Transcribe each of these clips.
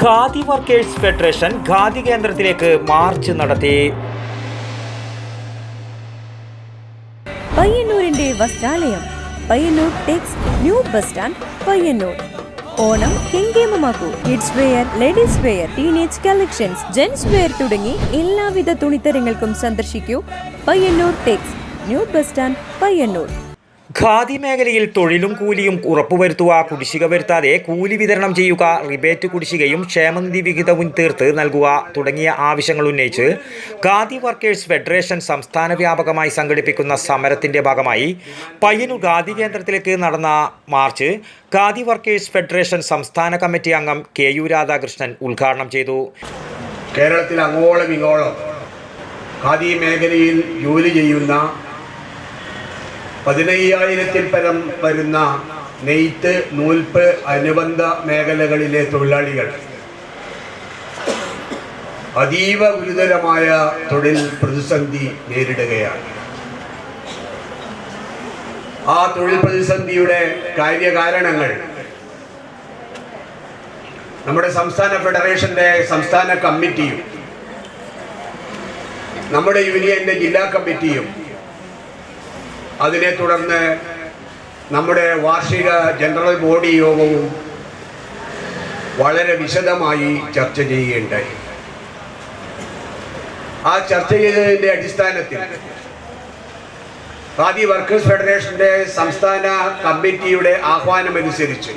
Khadi workers federation khadi കേന്ദ്രത്തിലേക്ക് March നടത്തി. പയ്യന്നൂരിന്റെ വസ്ത്രാലയം Payyanur Tex new bus stand Payyanur. Onam കെങ്കേമമാക്കൂ kids wear ladies wear teenage collections gents wear തുടങ്ങി എല്ലാവിധ തുണിത്തരങ്ങൾക്കും സന്ദർശിക്കൂ. Payyanur Tex new bus stand Payyanur. Khadi മേഖലയിൽ തൊഴിലും കൂലിയും ഉറപ്പുവരുത്തുക കുടിശ്ശിക വരുത്താതെ കൂലി വിതരണം ചെയ്യുക റിബേറ്റ് കുടിശ്ശികയും ക്ഷേമനിധി വിഹിതവും തീർത്ത് നൽകുക തുടങ്ങിയ ആവശ്യങ്ങൾ ഉന്നയിച്ച് ഖാദി വർക്കേഴ്സ് ഫെഡറേഷൻ സംസ്ഥാന വ്യാപകമായി സംഘടിപ്പിക്കുന്ന സമരത്തിന്റെ ഭാഗമായി പയ്യന്നൂർ ഖാദി കേന്ദ്രത്തിലേക്ക് നടന്ന മാർച്ച് ഖാദി വർക്കേഴ്സ് ഫെഡറേഷൻ സംസ്ഥാന കമ്മിറ്റി അംഗം കെ യു രാധാകൃഷ്ണൻ ഉദ്ഘാടനം ചെയ്തു. കേരളത്തിൽ അങ്ങോളം ഇങ്ങോളം ഖാദി മേഖലയിൽ ജോലി ചെയ്യുന്ന പതിനയ്യായിരത്തിൽ പരം വരുന്ന നെയ്ത്ത് നൂൽപ്പ് അനുബന്ധ മേഖലകളിലെ തൊഴിലാളികൾ. അതീവ ഗുരുതരമായ തൊഴിൽ പ്രതിസന്ധി നേരിടുകയാണ്. ആ തൊഴിൽ പ്രതിസന്ധിയുടെ കാര്യകാരണങ്ങൾ നമ്മുടെ സംസ്ഥാന ഫെഡറേഷന്റെ സംസ്ഥാന കമ്മിറ്റിയും നമ്മുടെ യൂണിയന്റെ ജില്ലാ കമ്മിറ്റിയും അതിനെ തുടർന്ന് നമ്മുടെ വാർഷിക ജനറൽ ബോഡി യോഗവും വളരെ വിശദമായി ചർച്ച ചെയ്യുകയുണ്ടായി. ആ ചർച്ച ചെയ്തതിന്റെ അടിസ്ഥാനത്തിൽ ഖാദി വർക്കേഴ്സ് ഫെഡറേഷന്റെ സംസ്ഥാന കമ്മിറ്റിയുടെ ആഹ്വാനമനുസരിച്ച്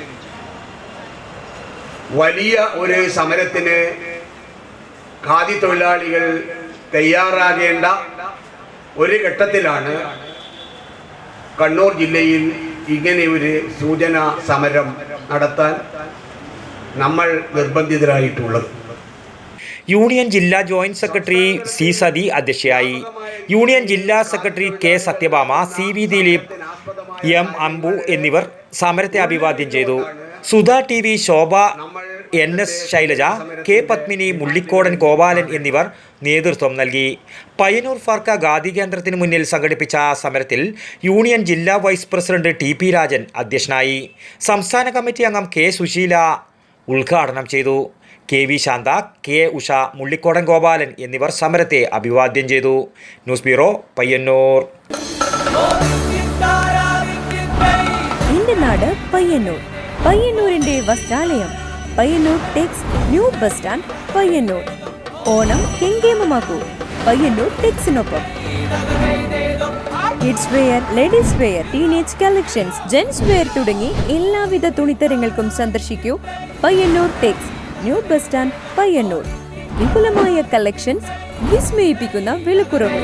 വലിയ ഒരു സമരത്തിന് ഖാദി തൊഴിലാളികൾ തയ്യാറാകേണ്ട ഒരു ഘട്ടത്തിലാണ് കണ്ണൂർ ജില്ലയിൽ ഇങ്ങനെ ഒരു സൂചന സമരം നടത്താൻ നമ്മൾ നിർബന്ധിതരായിട്ടുള്ളത്. യൂണിയൻ ജില്ലാ ജോയിന്റ് സെക്രട്ടറി സി സതി അധ്യക്ഷയായി. യൂണിയൻ ജില്ലാ secretary K Sathyabhama C V Dileep M Ambu എന്നിവർ സമരത്തെ അഭിവാദ്യം ചെയ്തു. Sudha T V Shobha N S Shailaja K Padmini Mullikodan Gopalan എന്നിവർ നേതൃത്വം നൽകി. പയ്യന്നൂർ ഫർക്ക ഗാന്ധി കേന്ദ്രത്തിന് മുന്നിൽ സംഘടിപ്പിച്ച സമരത്തിൽ യൂണിയൻ ജില്ലാ vice president T P Rajan അധ്യക്ഷനായി. സംസ്ഥാന കമ്മിറ്റി അംഗം കെ സുശീല ഉദ്ഘാടനം ചെയ്തു. K V Shantha K Usha Mullikodan Gopalan എന്നിവർ സമരത്തെ അഭിവാദ്യം ചെയ്തു. News bureau Payyanur. എന്റെ നാട് പയ്യന്നൂർ. പയ്യന്നൂരിന്റെ വസ്ത്രാലയം Payyanur Tex new bus stand Payyanur. Onam കെങ്കേമമാക്കൂ Payyanur ടെക്സിനൊപ്പം. Kids wear ladies wear teenage collections gents wear തുടങ്ങി എല്ലാവിധ തുണിത്തരങ്ങൾക്കും സന്ദർശിക്കൂ. Payyanur Tex new bus stand Payyanur. വിപുലമായ കളക്ഷൻസ് വിസ്മയിപ്പിക്കുന്ന വിലക്കുറവ്.